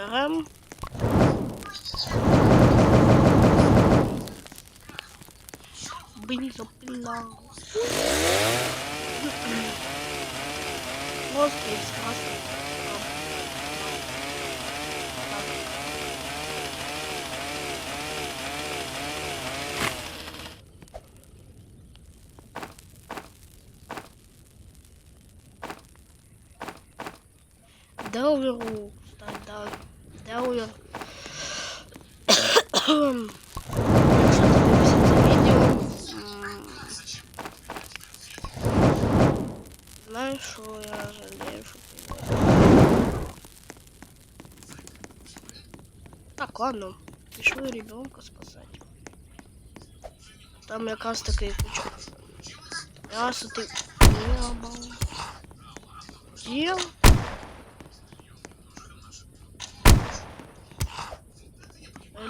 берем. Бензопила. Мозги. Де уверху? Так, да. Де уверху? Якщо дивишся це відео, м, знаєш, що я жалею, що ти Так, ладно, пішли ребенка спасати. Там якраз такий кучок. Раз ти небо.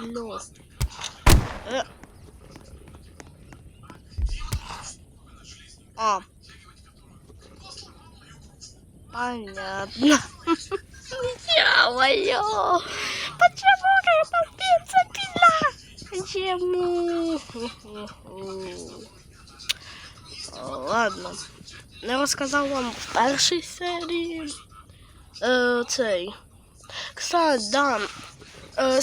Є. Алло. Э. А. Понятно. Ё-моё! Почему же попиться пила? Почему? Ладно. Я розказав вам в першій серії. Е, цей. Кстати, да. Е,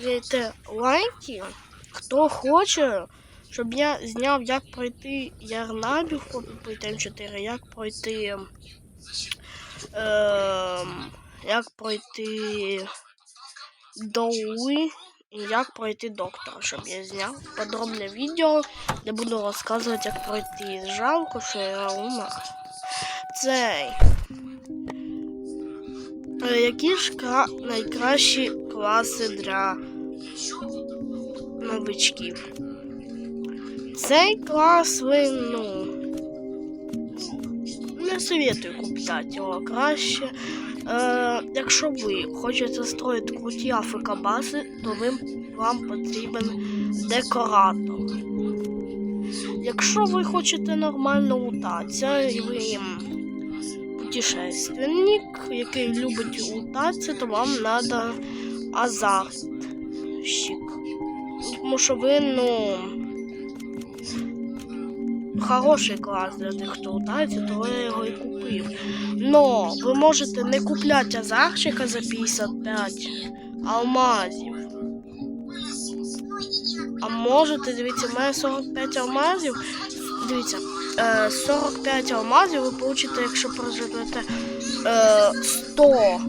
ставте лайки, хто хоче, щоб я зняв, як пройти Ярнабі в Copy М4, як пройти. Е, як пройти Доуи і як пройти доктора, щоб я зняв подробне відео, де буду розказувати, як пройти. Жалко, що я умер. Цей. Е, Які ж найкращі класи для новичків? Цей клас ви, ну, не советую купляти його краще. Е, якщо ви хочете строїти круті африкабаси, то ви, вам потрібен декоратор. Якщо ви хочете нормально лутатися і ви путешественник, який любить лутатися, то вам треба азартщик. Тому що ви, ну, хороший клас для тих, хто лутається, то я його і купив. Но ви можете не купляти азарчика за 55 алмазів. А можете, дивіться, в мене 45 алмазів. Дивіться, е, 45 алмазів ви получите, якщо проживете е, 100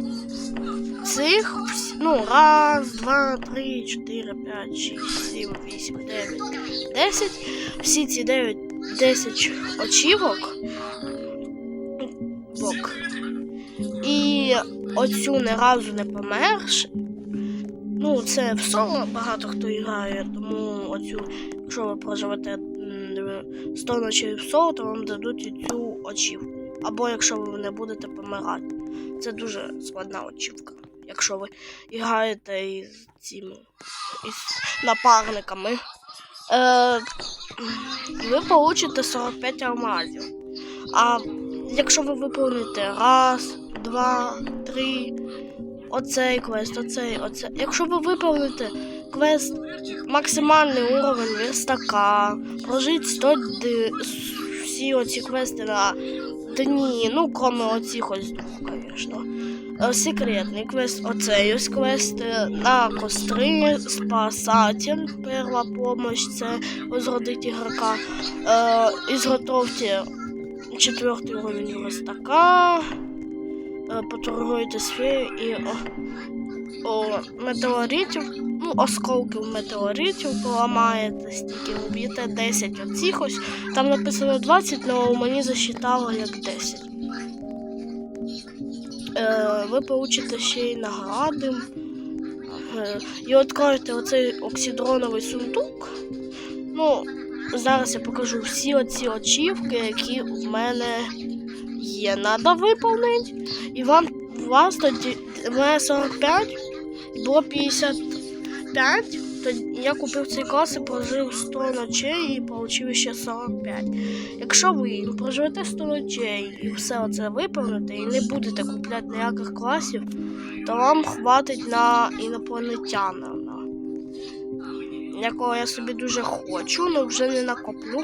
цих. Ну, раз, два, три, чотири, п'ять, шість, сім, вісім, дев'ять, десять. Всі ці 9, 10 очівок. Бок. І оцю не разу не померш. Ну, це в соло багато хто грає, тому оцю, якщо ви проживете 100 ночей в соло, то вам дадуть цю очівку. Або якщо ви не будете помирати. Це дуже складна очівка. Якщо ви граєте із цими із напарниками. Е, ви получите 45 алмазів. А якщо ви виконуєте раз, два, три, оцей квест, оцей, оцей. Якщо ви виповните квест максимальний уровень верстака, прожить 100 ди- всі оці квести на дні, ну, кроме оцих ось двох, звісно. Е, Секретний квест, оцей ось квест е, на костри, спасатель, перша помощь, це возродить ігрока. Е, ізготовте четвертий уровень верстака, е, поторгуйте сфері і о, о, метеоритів, ну, осколків метеоритів поламаєте, стільки вб'єте 10 оцих. Там написано 20, але мені засчитало як 10. Е, ви получите ще й награди. Е, і відкроєте оцей оксидроновий сундук. Ну, зараз я покажу всі оці очівки, які в мене є. Надо виповнити. І вам вас тоді в мене 45, було 55. Я купив цей клас і прожив 100 ночей і отримав ще 45. Якщо ви проживете 100 ночей і все це виповните, і не будете купляти ніяких класів, то вам хватить на інопланетянина. Якого я собі дуже хочу, але вже не накоплю.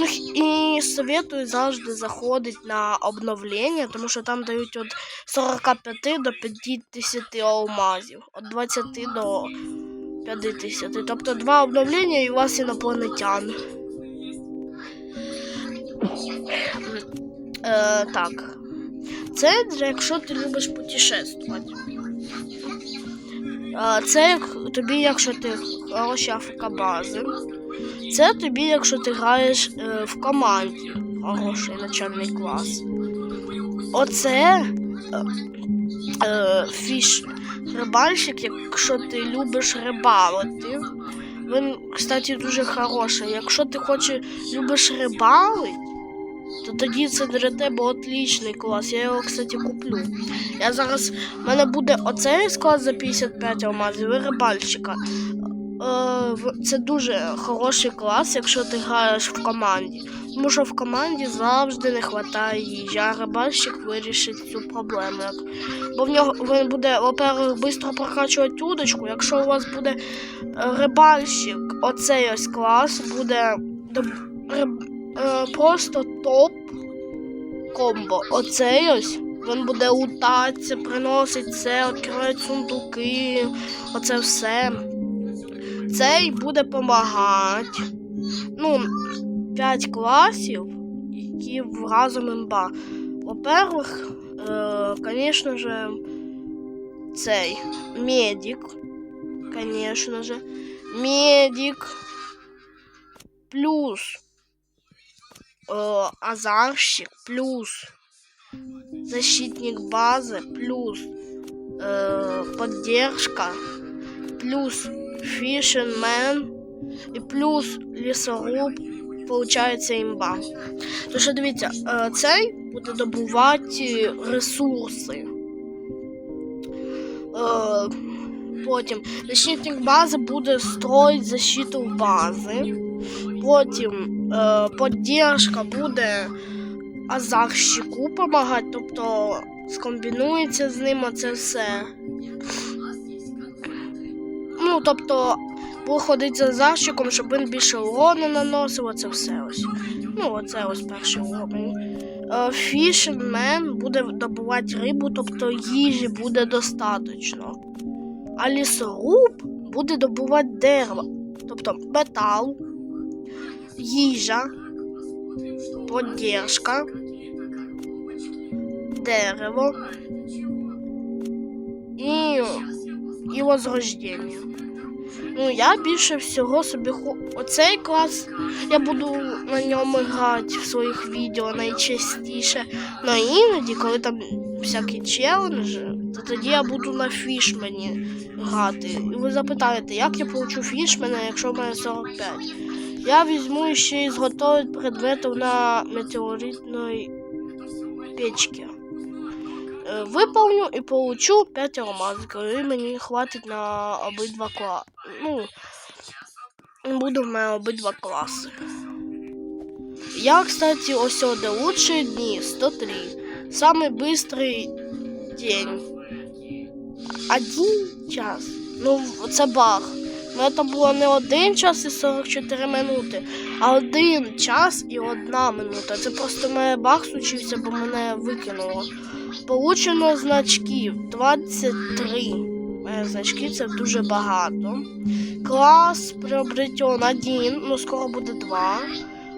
Ну і советую завжди заходити на обновлення, тому що там дають від 45 до 50 алмазів, від 20 до 50. Тобто два обновлення і у вас інопланетян. Е, так. Це якщо ти любиш путешествувати. Е, це тобі, якщо ти хороші бази. Це тобі, якщо ти граєш е, в команді хороший начальний клас. Оце е, е, фіш рибальщик, якщо ти любиш рибалити. Він, кстати, дуже хороший. Якщо ти хочеш любиш рибалити, то тоді це для тебе отличний клас. Я його, кстати, куплю. Я зараз. У мене буде оцей склад за 55 алмазів і рибальщика. Е, це дуже хороший клас, якщо ти граєш в команді. Тому що в команді завжди не вистачає їжі, а рибальщик вирішить цю проблему. Бо в нього він буде, во-первых, швидко прокачувати удочку. Якщо у вас буде е, рибальщик, оцей ось клас буде риб- е, просто топ комбо. Оцей ось. Він буде лутатися, приносить це, відкривати сундуки, оце все. Цей буде допомагати. Ну, 5 класів, які в разом імба. Во-первых, е, конечно же, цей медик. Конечно же. Медик. Плюс э, азарщик, плюс защитник базы, плюс э, поддержка, плюс фишенмен і плюс лісоруб, получається імба. То що дивіться, е, цей буде добувати ресурси. Е, Потім защитник бази буде строїти защиту бази. Потім е, поддержка буде азарщику допомагати, тобто скомбінується з ним оце все. Ну, тобто, ходити за азарщиком, щоб він більше урону наносив, оце все ось. Ну, оце ось перший уровень. Е, Фішенмен буде добувати рибу, тобто їжі буде достатньо. А лісоруб буде добувати дерево, тобто метал, їжа, поддержка, дерево і, і возрождення. Ну, я більше всього собі. Оцей клас я буду на ньому грати в своїх відео найчастіше. Ну іноді, коли там всякі челенджі, то тоді я буду на фішмені грати. І ви запитаєте, як я получу фішмена, якщо в мене 45? Я візьму ще і зготовить предметів на метеоритної печці. Е, Виповню і получу 5 алмазиків, і мені хватить на обидва класи. Ну, буде в мене обидва класи. Я, кстати, ось де лучшие дні 103. Самый быстрый день. Один час. Ну, це баг. Ну, це було не один час і 44 минути, а один час і одна минута. Це просто мене баг случився, бо мене викинуло. Получено значків 23. Е, Значки це дуже багато. Клас приобретен 1, ну скоро буде 2.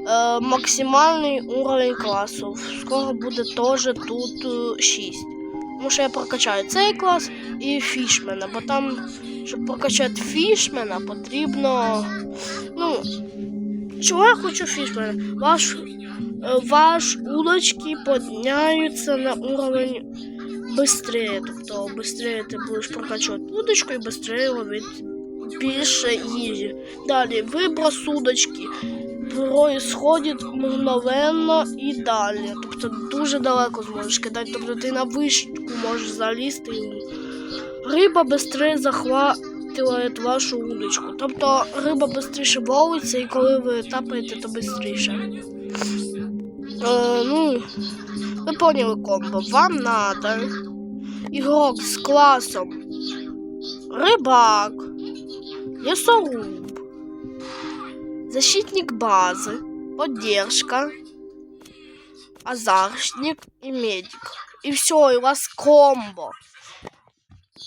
Е, максимальний уровень класу. Скоро буде теж тут е, 6. Тому що я прокачаю цей клас і фішмена, бо там, щоб прокачати фішмена, потрібно. Ну, чого я хочу фішмена? Ваш, е, ваш удочки підняються на уровень быстрее. Тобто быстрее ти будеш прокачувати удочку і быстрее ловити більше їжі. Далі виброс удочки происходить мгновенно і далі. Тобто дуже далеко зможеш кидати. Тобто ти на вишку можеш залізти. і Риба швидше захва... витягує вашу удочку. Тобто риба швидше ловиться, і коли ви тапаєте, то швидше. Е, ну, ви поняли комбо. Вам надо ігрок з класом рибак, лісоруб, защитник бази, поддержка, азарщик и медик. И все, и у вас комбо.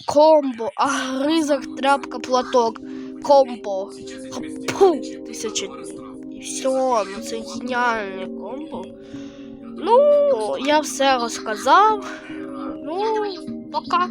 Комбо, огрызок, тряпка, платок, комбо. Пу, тисяча днів. І все, ну це геніальне комбо. Ну, я все розказав. Ну, пока.